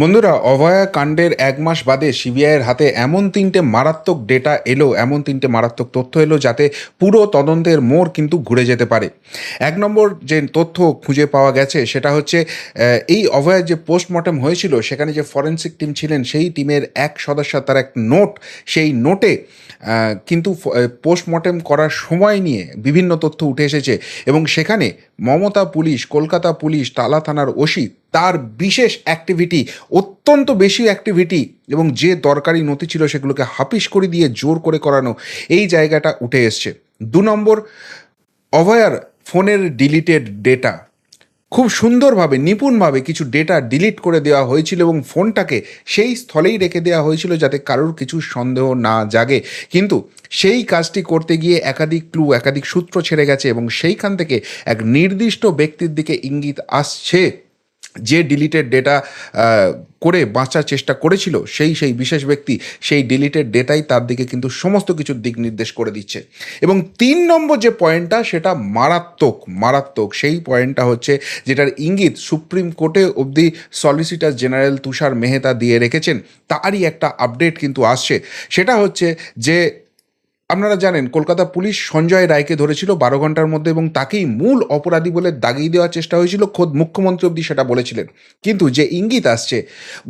বন্ধুরা, অভয়া কাণ্ডের এক মাস বাদে সিবিআইয়ের হাতে এমন তিনটে মারাত্মক ডেটা এলো, এমন তিনটে মারাত্মক তথ্য এলো যাতে পুরো তদন্তের মোড় কিন্তু ঘুরে যেতে পারে। এক নম্বর যে তথ্য খুঁজে পাওয়া গেছে সেটা হচ্ছে এই অভয়ার যে পোস্টমর্টম হয়েছিল, সেখানে যে ফরেন্সিক টিম ছিলেন, সেই টিমের এক সদস্য, তার এক নোট সেই নোটে কিন্তু পোস্টমর্টেম করার সময় নিয়ে বিভিন্ন তথ্য উঠে এসেছে এবং সেখানে মমতা পুলিশ, কলকাতা পুলিশ, তালা থানার ওসি, তার বিশেষ অ্যাক্টিভিটি অত্যন্ত বেশি অ্যাক্টিভিটি এবং যে দরকারি নথি ছিল সেগুলোকে হাপিস করে দিয়ে জোর করে করানো, এই জায়গাটা উঠে এসছে। দু নম্বর, অভয়ার ফোনের ডিলিটেড ডেটা খুব সুন্দরভাবে, নিপুণভাবে কিছু ডেটা ডিলিট করে দেওয়া হয়েছিল এবং ফোনটাকে সেই স্থলেই রেখে দেওয়া হয়েছিল যাতে কারোর কিছু সন্দেহ না জাগে। কিন্তু সেই কাজটি করতে গিয়ে একাধিক ক্লু একাধিক সূত্র ছেড়ে গেছে এবং সেইখান থেকে এক নির্দিষ্ট ব্যক্তির দিকে ইঙ্গিত আসছে। যে ডিলিটেড ডেটা করে বাঁচার চেষ্টা করেছিল, সেই সেই বিশেষ ব্যক্তি সেই ডিলিটেড ডেটাই তার দিকে কিন্তু সমস্ত কিছুর দিক নির্দেশ করে দিচ্ছে। এবং তিন নম্বর যে পয়েন্টটা, সেটা মারাত্মক মারাত্মক। সেই পয়েন্টটা হচ্ছে যেটার ইঙ্গিত সুপ্রিম কোর্টে অবধি সলিসিটার জেনারেল তুষার মেহতা দিয়ে রেখেছেন, তারই একটা আপডেট কিন্তু আসছে। সেটা হচ্ছে যে আপনারা জানেন, কলকাতা পুলিশ সঞ্জয় রায়কে ধরেছিল বারো ঘণ্টার মধ্যে এবং তাকেই মূল অপরাধী বলে দাগিয়ে দেওয়ার চেষ্টা হয়েছিল, খোদ মুখ্যমন্ত্রী অবধি সেটা বলেছিলেন। কিন্তু যে ইঙ্গিত আসছে,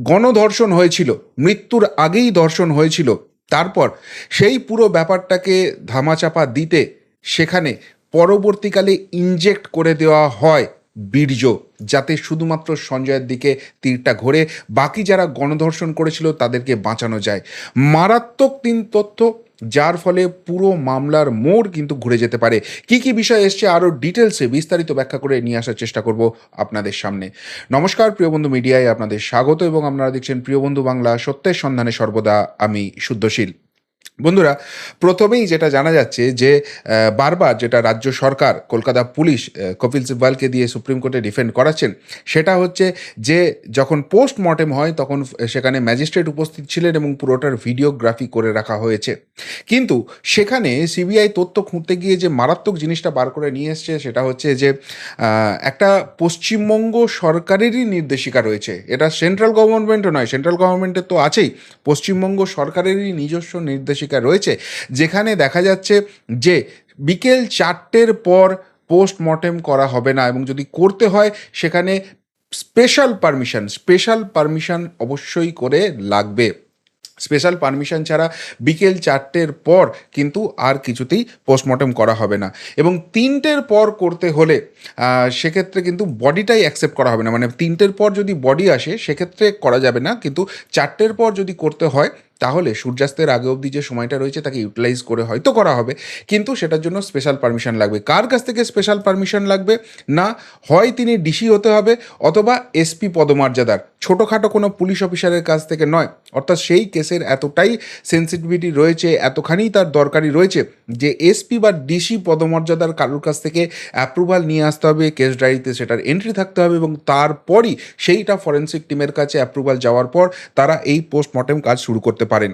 গণধর্ষণ হয়েছিল, মৃত্যুর আগেই ধর্ষণ হয়েছিল, তারপর সেই পুরো ব্যাপারটাকে ধামাচাপা দিতে সেখানে পরবর্তীকালে ইনজেক্ট করে দেওয়া হয় বীর্য, যাতে শুধুমাত্র সঞ্জয়ের দিকে তীরটা ঘোরে, বাকি যারা গণধর্ষণ করেছিল তাদেরকে বাঁচানো যায়। মারাত্মক তিন তথ্য যার ফলে পুরো মামলার মোড় কিন্তু ঘুরে যেতে পারে। কি কি বিষয় এসছে আরও ডিটেলসে বিস্তারিত ব্যাখ্যা করে নিয়ে আসার চেষ্টা করব আপনাদের সামনে। নমস্কার, প্রিয় বন্ধু মিডিয়ায় আপনাদের স্বাগত এবং আপনারা দেখছেন প্রিয় বন্ধু বাংলা সত্যের সন্ধানে সর্বদা আমি শুদ্ধশীল। বন্ধুরা, প্রথমেই যেটা জানা যাচ্ছে যে বারবার যেটা রাজ্য সরকার, কলকাতা পুলিশ কপিল সিব্বালকে দিয়ে সুপ্রিম কোর্টে ডিফেন্ড করাচ্ছেন, সেটা হচ্ছে যে, যখন পোস্টমর্টেম হয়, তখন সেখানে ম্যাজিস্ট্রেট উপস্থিত ছিলেন এবং পুরোটার ভিডিওগ্রাফি করে রাখা হয়েছে। কিন্তু সেখানে সিবিআই তথ্য খুঁড়তে গিয়ে যে মারাত্মক জিনিসটা বার করে নিয়ে এসছে, সেটা হচ্ছে যে একটা পশ্চিমবঙ্গ সরকারেরই নির্দেশিকা রয়েছে। এটা সেন্ট্রাল গভর্নমেন্টও নয়, সেন্ট্রাল গভর্নমেন্টের তো আছেই। পশ্চিমবঙ্গ সরকারেরই নিজস্ব নির্দেশিকা রয়েছে, যেখানে দেখা যাচ্ছে যে বিকেল চারটের পর পোস্টমর্টেম করা হবে না এবং যদি করতে হয়, সেখানে স্পেশাল পারমিশন স্পেশাল পারমিশন অবশ্যই করে লাগবে। স্পেশাল পারমিশন ছাড়া বিকেল চারটের পর কিন্তু আর কিছুতেই পোস্টমর্টম করা হবে না। এবং তিনটের পর করতে হলে সেক্ষেত্রে কিন্তু বডিটাই অ্যাকসেপ্ট করা হবে না। মানে তিনটের পর যদি বডি আসে, সেক্ষেত্রে করা যাবে না। কিন্তু চারটের পর যদি করতে হয় তাহলে সূর্যাস্তের আগে অবধি যে সময়টা রয়েছে তাকে ইউটিলাইজ করে হয়তো করা হবে। কিন্তু সেটার জন্য স্পেশাল পারমিশন লাগবে। কার কাছ থেকে স্পেশাল পারমিশন লাগবে? না, হয় তিনি ডিসি হতে হবে অথবা এসপি পদমর্যাদার। ছোটোখাটো কোনো পুলিশ অফিসারের কাছ থেকে নয়। অর্থাৎ সেই কেসের এতটাই সেন্সিটিভিটি রয়েছে, এতখানি তার দরকারি রয়েছে যে এসপি বা ডিসি পদমর্যাদার কারোর কাছ থেকে অ্যাপ্রুভাল নিয়ে আসতে হবে কেস ডায়েরিতে সেটার এন্ট্রি থাকতে হবে এবং তারপরই সেইটা ফরেন্সিক টিমের কাছে অ্যাপ্রুভাল যাওয়ার পর তারা এই পোস্টমর্টেম কাজ শুরু করতে পারেন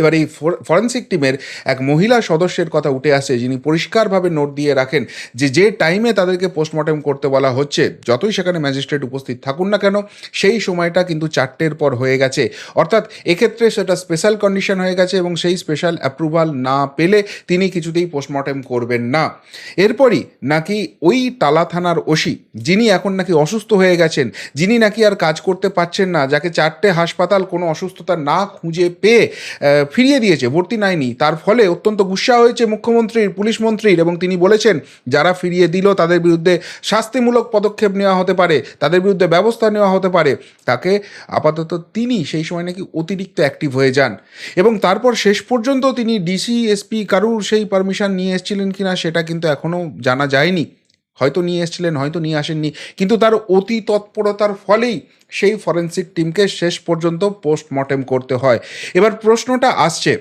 এবার এই ফরেন্সিক টিমের এক মহিলা সদস্যের কথা উঠে আসে, যিনি পরিষ্কারভাবে নোট দিয়ে রাখেন যে যে টাইমে তাদেরকে পোস্টমর্টেম করতে বলা হচ্ছে, যতই সেখানে ম্যাজিস্ট্রেট উপস্থিত থাকুন না কেন, সেই সময়টা কিন্তু চারটের পর হয়ে গেছে। অর্থাৎ এক্ষেত্রে সেটা স্পেশাল কন্ডিশন হয়ে গেছে এবং সেই স্পেশাল অ্যাপ্রুভাল না পেলে তিনি কিছুতেই পোস্টমর্টেম করবেন না। এরপরই নাকি ওই টালা থানার ওসি, যিনি এখন নাকি অসুস্থ হয়ে গেছেন, যিনি নাকি আর কাজ করতে পারছেন না, যাকে চারটে হাসপাতাল কোনো অসুস্থতা না খুঁজে পেয়ে ফিরিয়ে দিয়েছে, ভর্তি নেয়নি। তার ফলে অত্যন্ত গুসা হয়েছে মুখ্যমন্ত্রীর, পুলিশ মন্ত্রীর এবং তিনি বলেছেন, যারা ফিরিয়ে দিল তাদের বিরুদ্ধে শাস্তিমূলক পদক্ষেপ নেওয়া হতে পারে, তাদের বিরুদ্ধে ব্যবস্থা নেওয়া হতে পারে। তাকে আপাতত তিনি সেই সময় নাকি অতিরিক্ত অ্যাক্টিভ হয়ে যান। এবং তারপর শেষ পর্যন্ত তিনি ডিসি এসপি কারুর সেই পারমিশন নিয়ে এসেছিলেন কিনা সেটা কিন্তু এখনও জানা যায়নি। হয়তো নিয়ে এসেছিলেন, হয়তো নিয়ে আসেননি। কিন্তু তার অতি তৎপরতার ফলেই সেই ফরেন্সিক টিমকে শেষ পর্যন্ত পোস্টমর্টেম করতে হয়। এবার প্রশ্নটা আসছে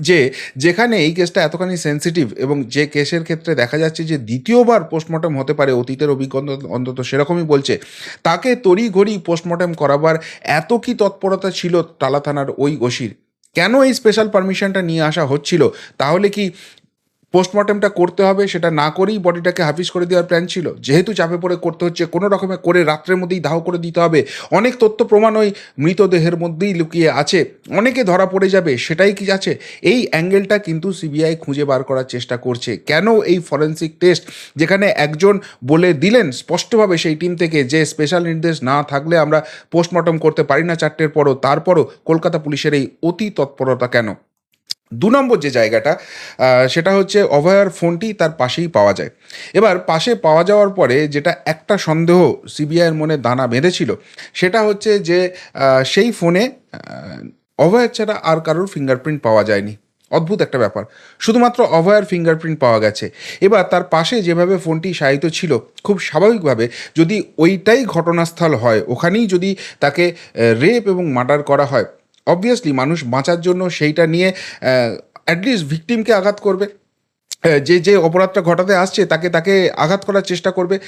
যে, যেখানে এই কেসটা এতখানি সেন্সিটিভ এবং যে কেসের ক্ষেত্রে দেখা যাচ্ছে যে দ্বিতীয়বার পোস্টমর্টম হতে পারে, অতীতের অভিজ্ঞতা অন্তত সেরকমই বলছে, তাকে তড়িঘড়ি পোস্টমর্টম করাবার এত কি তৎপরতা ছিল টালা থানার ওই ওসির? কেন এই স্পেশাল পারমিশনটা নিয়ে আসা হচ্ছিল? তাহলে কি পোস্টমর্টেমটা করতে হবে, সেটা না করেই বডিটাকে হাফিজ করে দেওয়ার প্ল্যান ছিল। যেহেতু চাপে পড়ে করতে হচ্ছে, কোনো রকমে করে রাত্রের মধ্যেই দাহ করে দিতে হবে। অনেক তথ্য প্রমাণ ওই মৃতদেহের মধ্যেই লুকিয়ে আছে। অনেকে ধরা পড়ে যাবে, সেটাই কি আছে? এই অ্যাঙ্গেলটা কিন্তু সিবিআই খুঁজে বার করার চেষ্টা করছে। কেন এই ফরেন্সিক টেস্ট, যেখানে একজন বলে দিলেন স্পষ্টভাবে সেই টিম থেকে যে স্পেশাল নির্দেশ না থাকলে আমরা পোস্টমর্টম করতে পারি না চারটের পরও, তারপরও কলকাতা পুলিশের এই অতি তৎপরতা কেন? দু নম্বর যে জায়গাটা সেটা হচ্ছে অভয়ার ফোনটি তার পাশেই পাওয়া যায়। এবার পাশে পাওয়া যাওয়ার পরে যেটা একটা সন্দেহ সিবিআইয়ের মনে দানা বেঁধেছিল, সেটা হচ্ছে যে সেই ফোনে অভয়ের ছাড়া আর কারোর ফিঙ্গারপ্রিন্ট পাওয়া যায়নি। অদ্ভুত একটা ব্যাপার। শুধুমাত্র অভয়ার ফিঙ্গারপ্রিন্ট পাওয়া গেছে। এবার তার পাশে যেভাবে ফোনটি শায়িত ছিল, খুব স্বাভাবিকভাবে যদি ওইটাই ঘটনাস্থল হয়, ওখানেই যদি তাকে রেপ এবং মার্ডার করা হয় অবভিয়াসলি মানুষ বাঁচার জন্য সেইটা নিয়ে অ্যাটলিস্ট ভিকটিমকে আঘাত করবে। যে যে অপরাধটা ঘটাতে আসছে, তাকে তাকে আঘাত করার চেষ্টা করবে।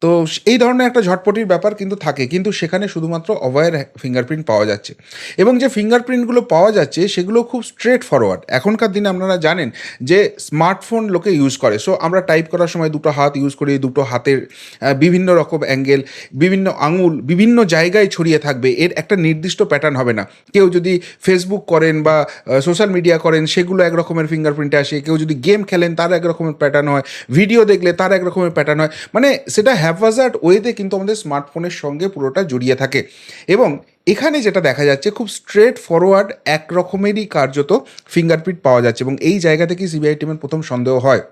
তো এই ধরনের একটা ঝটপটির ব্যাপার কিন্তু থাকে, কিন্তু সেখানে শুধুমাত্র অভয়ের ফিঙ্গারপ্রিন্ট পাওয়া যাচ্ছে। এবং যে ফিঙ্গারপ্রিন্টগুলো পাওয়া যাচ্ছে, সেগুলো খুব স্ট্রেট ফরওয়ার্ড এখনকার দিনে আপনারা জানেন যে স্মার্টফোন লোকে ইউজ করে। সো আমরা টাইপ করার সময় দুটো হাত ইউজ করি, দুটো হাতের বিভিন্ন রকম অ্যাঙ্গেল বিভিন্ন আঙুল, বিভিন্ন জায়গায় ছড়িয়ে থাকবে। এর একটা নির্দিষ্ট প্যাটার্ন হবে না। কেউ যদি ফেসবুক করেন বা সোশ্যাল মিডিয়া করেন, সেগুলো এক রকমের ফিঙ্গারপ্রিন্টে আসে। কেউ যদি গেম খেলেন, তার এক রকমের প্যাটার্ন হয় ভিডিও দেখলে তার এক রকমের প্যাটার্ন হয়। মানে সেটা হ্যাফাজার্ড ওয়েতে কিন্তু আমাদের স্মার্টফোনের সঙ্গে পুরোটা জড়িয়ে থাকে। এবং এখানে যেটা দেখা যাচ্ছে, খুব স্ট্রেট ফরওয়ার্ড এক রকমেরই কার্যত ফিঙ্গারপ্রিন্ট পাওয়া যাচ্ছে এবং এই জায়গা থেকেই সিবিআই টিমের প্রথম সন্দেহ হয়।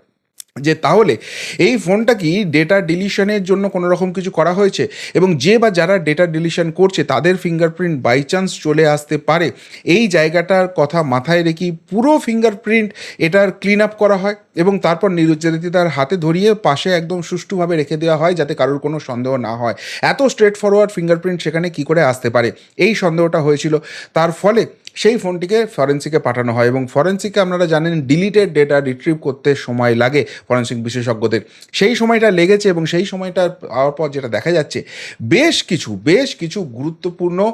যে তাহলে এই ফোনটা কি ডেটা ডিলিশনের জন্য কোনো রকম কিছু করা হয়েছে? এবং যে বা যারা ডেটা ডিলিশন করছে, তাদের ফিঙ্গারপ্রিন্ট বাই চান্স চলে আসতে পারে। এই জায়গাটার কথা মাথায় রেখে পুরো ফিঙ্গারপ্রিন্ট এটার ক্লিন আপ করা হয় এবং তারপর নিরুদ্দেশিতার হাতে ধরিয়ে পাশে একদম সুষ্ঠুভাবে রেখে দেওয়া হয় যাতে কারোর কোনো সন্দেহ না হয়। এত স্ট্রেট ফরওয়ার্ড ফিঙ্গারপ্রিন্ট সেখানে কি করে আসতে পারে? এই সন্দেহটা হয়েছিল। তার ফলে সেই ফোনটিকে ফরেন্সিকে পাঠানো হয় এবং ফরেন্সিকে আপনারা জানেন ডিলিটেড ডেটা রিট্রিভ করতে সময় লাগে ফরেন্সিক বিশেষজ্ঞদের। সেই সময়টা লেগেছে এবং সেই সময়টা পাওয়ার পর যেটা দেখা যাচ্ছে, বেশ কিছু বেশ কিছু গুরুত্বপূর্ণ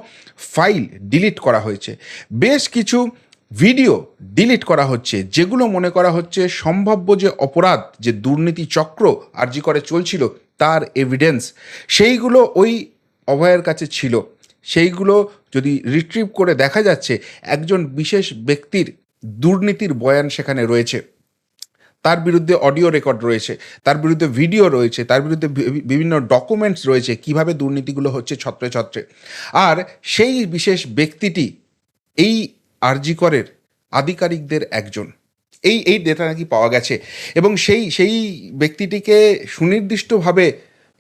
ফাইল ডিলিট করা হয়েছে। বেশ কিছু ভিডিও ডিলিট করা হচ্ছে, যেগুলো মনে করা হচ্ছে সম্ভাব্য যে অপরাধ, যে দুর্নীতি চক্র আর্জি করে চলছিল, তার এভিডেন্স সেইগুলো ওই অভয়ের কাছে ছিল। সেইগুলো যদি রিট্রিভ করে দেখা যাচ্ছে, একজন বিশেষ ব্যক্তির দুর্নীতির বয়ান সেখানে রয়েছে। তার বিরুদ্ধে অডিও রেকর্ড রয়েছে, তার বিরুদ্ধে ভিডিও রয়েছে, তার বিরুদ্ধে বিভিন্ন ডকুমেন্টস রয়েছে, কীভাবে দুর্নীতিগুলো হচ্ছে ছত্রে ছত্রে। আর সেই বিশেষ ব্যক্তিটি এই আরজিকরের আধিকারিকদের একজন। এই এই ডেটা নাকি পাওয়া গেছে। এবং সেই সেই ব্যক্তিটিকে সুনির্দিষ্টভাবে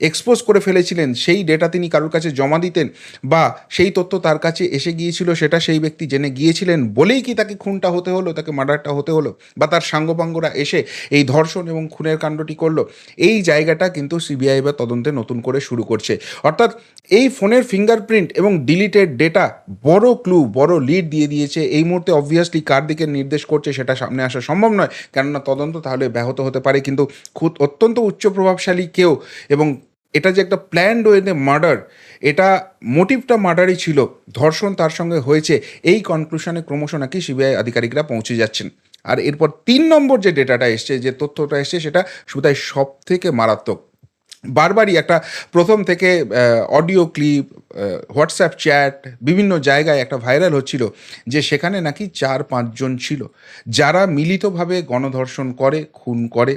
এক্সপোজ করে ফেলেছিলেন, সেই ডেটা তিনি কারোর কাছে জমা দিতেন বা সেই তথ্য তার কাছে এসে গিয়েছিল, সেটা সেই ব্যক্তি জেনে গিয়েছিলেন, বলেই কি তাকে খুনটা হতে হলো, তাকে মার্ডারটা হতে হলো বা তার সাঙ্গপাঙ্গরা এসে এই ধর্ষণ এবং খুনের কাণ্ডটি করল, এই জায়গাটা কিন্তু সিবিআই বা তদন্তে নতুন করে শুরু করছে। অর্থাৎ এই ফোনের ফিঙ্গারপ্রিন্ট এবং ডিলিটেড ডেটা বড় ক্লু বড় লিড দিয়ে দিয়েছে, এই মুহূর্তে অবভিয়াসলি কার দিকে নির্দেশ করছে সেটা সামনে আসা সম্ভব নয়, কেননা তদন্ত তাহলে ব্যাহত হতে পারে, কিন্তু খুব অত্যন্ত উচ্চ প্রভাবশালী কেউ এবং এটা যে একটা প্ল্যান্ড ওয়েতে মার্ডার এটা মোটিভটা মার্ডারই ছিল। ধর্ষণ তার সঙ্গে হয়েছে। এই কনক্লুশনে ক্রমশ নাকি সিবিআই আধিকারিকরা পৌঁছে যাচ্ছেন। আর এরপর তিন নম্বর যে ডেটাটা এসছে, যে তথ্যটা এসছে, সেটা সুতায় সব থেকে মারাত্মক। বারবারই একটা প্রথম থেকে অডিও ক্লিপ হোয়াটসঅ্যাপ চ্যাট বিভিন্ন জায়গায় একটা ভাইরাল হচ্ছিল যে সেখানে নাকি চার পাঁচজন ছিল যারা মিলিতভাবে গণধর্ষণ করে, খুন করে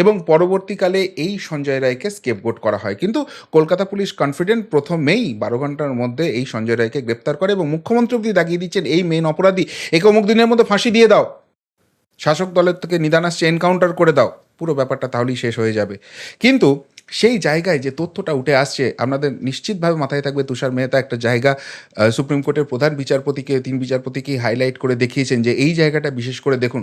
এবং পরবর্তীকালে এই সঞ্জয় রায়কে স্কেপগোট করা হয়। কিন্তু কলকাতা পুলিশ কনফিডেন্ট প্রথমেই বারো ঘণ্টার মধ্যে এই সঞ্জয় রায়কে গ্রেপ্তার করে এবং মুখ্যমন্ত্রী অব্দি দাগিয়ে দিচ্ছেন, এই মেন অপরাধী, একে অমুক দিনের মধ্যে ফাঁসি দিয়ে দাও। শাসক দলের থেকে নিদান আসছে এনকাউন্টার করে দাও। পুরো ব্যাপারটা তাহলেই শেষ হয়ে যাবে। কিন্তু সেই জায়গায় যে তথ্যটা উঠে আসছে, আপনাদের নিশ্চিতভাবে মাথায় থাকবে তুষার মেহতা একটা জায়গা সুপ্রিম কোর্টের প্রধান বিচারপতিকে, তিন বিচারপতিকে হাইলাইট করে দেখিয়েছেন যে এই জায়গাটা বিশেষ করে দেখুন,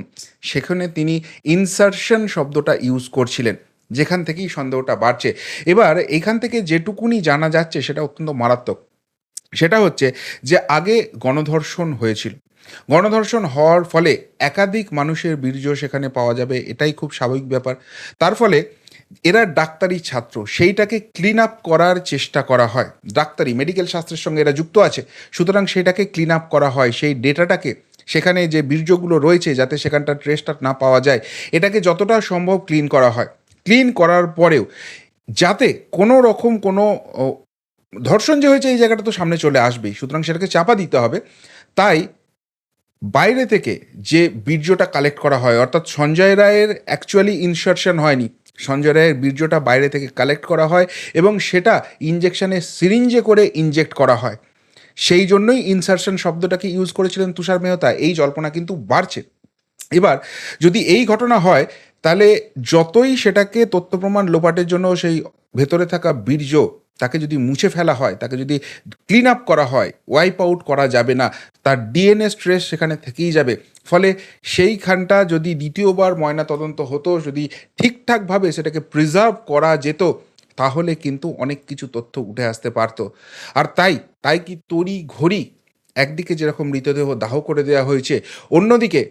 সেখানে তিনি ইনসারশন শব্দটা ইউজ করছিলেন, যেখান থেকেই সন্দেহটা বাড়ছে। এবার এখান থেকে যেটুকুনি জানা যাচ্ছে সেটা অত্যন্ত মারাত্মক। সেটা হচ্ছে যে আগে গণধর্ষণ হয়েছিল। গণধর্ষণ হওয়ার ফলে একাধিক মানুষের বীর্য সেখানে পাওয়া যাবে, এটাই খুব স্বাভাবিক ব্যাপার। তার ফলে এরা ডাক্তারি ছাত্র, সেইটাকে ক্লিন আপ করার চেষ্টা করা হয়। ডাক্তারি মেডিকেল শাস্ত্রের সঙ্গে এরা যুক্ত আছে, সুতরাং সেটাকে ক্লিন আপ করা হয়, সেই ডেটাটাকে। সেখানে যে বীর্যগুলো রয়েছে, যাতে সেখানটার ট্রেসটা না পাওয়া যায়, এটাকে যতটা সম্ভব ক্লিন করা হয়। ক্লিন করার পরেও যাতে কোনো রকম কোনো ধর্ষণ যে হয়েছে, এই জায়গাটা তো সামনে চলে আসবেই, সুতরাং সেটাকে চাপা দিতে হবে। তাই বাইরে থেকে যে বীর্যটা কালেক্ট করা হয়, অর্থাৎ সঞ্জয় রায়ের অ্যাকচুয়ালি ইনসার্শন হয়নি সঞ্জয় রায়ের বীর্যটা বাইরে থেকে কালেক্ট করা হয় এবং সেটা ইঞ্জেকশানে সিরিঞ্জে করে ইনজেক্ট করা হয়। সেই জন্যই ইনসার্শন শব্দটাকে ইউজ করেছিলেন তুষার মেহতা, এই জল্পনা কিন্তু বাড়ছে। এবার যদি এই ঘটনা হয়, তাহলে যতই সেটাকে তথ্য প্রমাণ লোপাটের জন্য সেই ভেতরে থাকা বীর্য তাকে যদি মুছে ফেলা হয়, তাকে যদি ক্লিন আপ করা হয় ওয়াইপ আউট করা যাবে না, তার ডিএনএ স্ট্রেস সেখানে থেকেই যাবে। ফলে সেইখানটা যদি দ্বিতীয়বার ময়না তদন্ত হতো, যদি ঠিকঠাকভাবে সেটাকে প্রিজার্ভ করা যেত, তাহলে কিন্তু অনেক কিছু তথ্য উঠে আসতে পারতো। আর তাই তাই কি তড়ি ঘড়ি একদিকে যেরকম মৃতদেহ দাহ করে দেওয়া হয়েছে, অন্যদিকে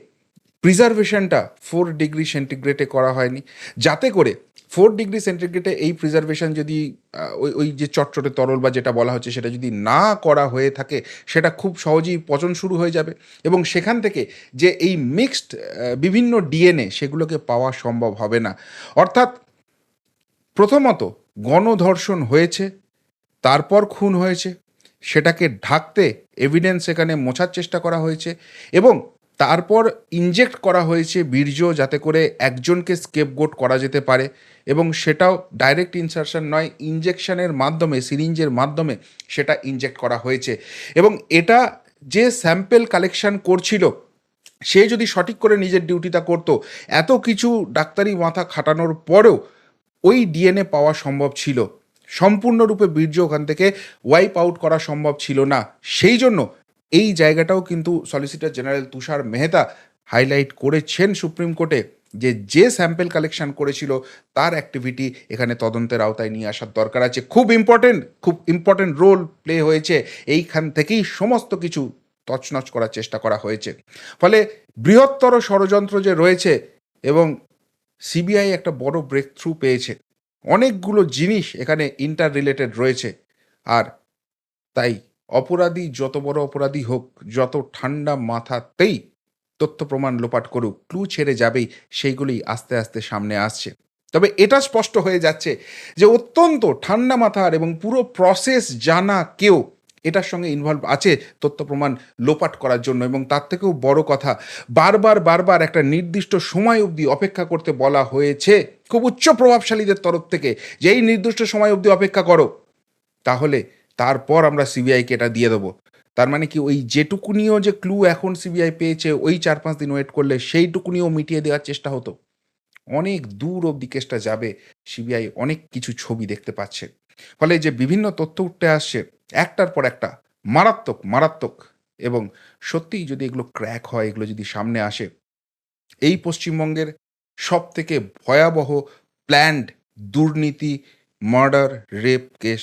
প্রিজার্ভেশনটা ফোর ডিগ্রি সেন্টিগ্রেডে করা হয়নি। যাতে করে ফোর ডিগ্রি সেন্টিগ্রেডে এই প্রিজার্ভেশন যদি ওই ওই যে চটচটে তরল বা যেটা বলা হচ্ছে সেটা যদি না করা হয়ে থাকে, সেটা খুব সহজেই পচন শুরু হয়ে যাবে এবং সেখান থেকে যে এই মিক্সড বিভিন্ন ডিএনএ সেগুলোকে পাওয়া সম্ভব হবে না। অর্থাৎ প্রথমত গণধর্ষণ হয়েছে, তারপর খুন হয়েছে, সেটাকে ঢাকতে এভিডেন্স সেখানে মোছার চেষ্টা করা হয়েছে এবং তারপর ইনজেক্ট করা হয়েছে বীর্য যাতে করে একজনকে স্কেপগোট করা যেতে পারে এবং সেটাও ডাইরেক্ট ইনসারশন নয় ইনজেকশনের মাধ্যমে সিরিঞ্জের মাধ্যমে সেটা ইনজেক্ট করা হয়েছে। এবং এটা যে স্যাম্পেল কালেকশন করছিল, সে যদি সঠিক করে নিজের ডিউটিটা করতো, এত কিছু ডাক্তারি মাথা খাটানোর পরেও ওই ডিএনএ পাওয়া সম্ভব ছিল। সম্পূর্ণরূপে বীর্য ওখান থেকে ওয়াইপ আউট করা সম্ভব ছিল না। সেই জন্য এই জায়গাটাও কিন্তু solicitor general Tushar Mehta highlight করেছেন সুপ্রিম কোর্টে যে যে স্যাম্পেল কালেকশন করেছিল তার অ্যাক্টিভিটি এখানে তদন্তের আওতায় নিয়ে আসার দরকার আছে। খুব ইম্পর্টেন্ট খুব ইম্পর্টেন্ট রোল প্লে হয়েছে। এইখান থেকেই সমস্ত কিছু তছনছ করার চেষ্টা করা হয়েছে। ফলে বৃহত্তর ষড়যন্ত্র যে রয়েছে এবং সিবিআই একটা বড় ব্রেক থ্রু পেয়েছে। অনেকগুলো জিনিস এখানে ইন্টার রিলেটেড রয়েছে। আর তাই অপরাধী যত বড় অপরাধী হোক, যত ঠান্ডা মাথাতেই তথ্য প্রমাণ লোপাট করুক, ক্লু ছেড়ে যাবেই, সেইগুলি আস্তে আস্তে সামনে আসছে। তবে এটা স্পষ্ট হয়ে যাচ্ছে যে অত্যন্ত ঠান্ডা মাথার এবং পুরো প্রসেস জানা কেউ এটার সঙ্গে ইনভলভ আছে তথ্য প্রমাণ লোপাট করার জন্য এবং তার থেকেও বড় কথা, বারবার বারবার একটা নির্দিষ্ট সময় অবধি অপেক্ষা করতে বলা হয়েছে খুব উচ্চ প্রভাবশালীদের তরফ থেকে যে এই নির্দিষ্ট সময় অবধি অপেক্ষা করো। তাহলে তারপর আমরা সিবিআইকে এটা দিয়ে দেবো। তার মানে কি, ওই যেটুকুনিও যে ক্লু এখন সিবিআই পেয়েছে, ওই চার পাঁচ দিন ওয়েট করলে সেইটুকুনিও মিটিয়ে দেওয়ার চেষ্টা হতো। অনেক দূর অব্দি কেসটা যাবে সিবিআই অনেক কিছু ছবি দেখতে পাচ্ছে। ফলে যে বিভিন্ন তথ্য উঠতে আসছে, একটার পর একটা, মারাত্মক মারাত্মক, এবং সত্যিই যদি এগুলো ক্র্যাক হয়, এগুলো যদি সামনে আসে, এই পশ্চিমবঙ্গের সব থেকে ভয়াবহ প্ল্যান্ড দুর্নীতি মার্ডার রেপ কেস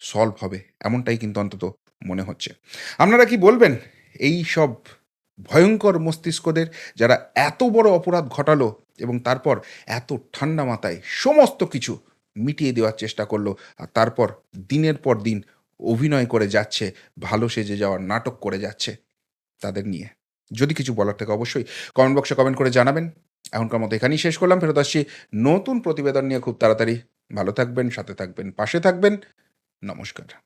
সলভ হবে, এমনটাই কিন্তু অন্তত মনে হচ্ছে। আপনারা কি বলবেন এই সব ভয়ঙ্কর মস্তিষ্কদের যারা এত বড় অপরাধ ঘটালো এবং তারপর এত ঠান্ডা মাথায় সমস্ত কিছু মিটিয়ে দেওয়ার চেষ্টা করল আর তারপর দিনের পর দিন অভিনয় করে যাচ্ছে, ভালো সেজে যাওয়ার নাটক করে যাচ্ছে তাদের নিয়ে? যদি কিছু বলার থেকে অবশ্যই কমেন্ট বক্সে কমেন্ট করে জানাবেন। এখনকার মতো এখানেই শেষ করলাম। ফেরত আসছি নতুন প্রতিবেদন নিয়ে খুব তাড়াতাড়ি। ভালো থাকবেন, সাথে থাকবেন, পাশে থাকবেন। নমস্কার।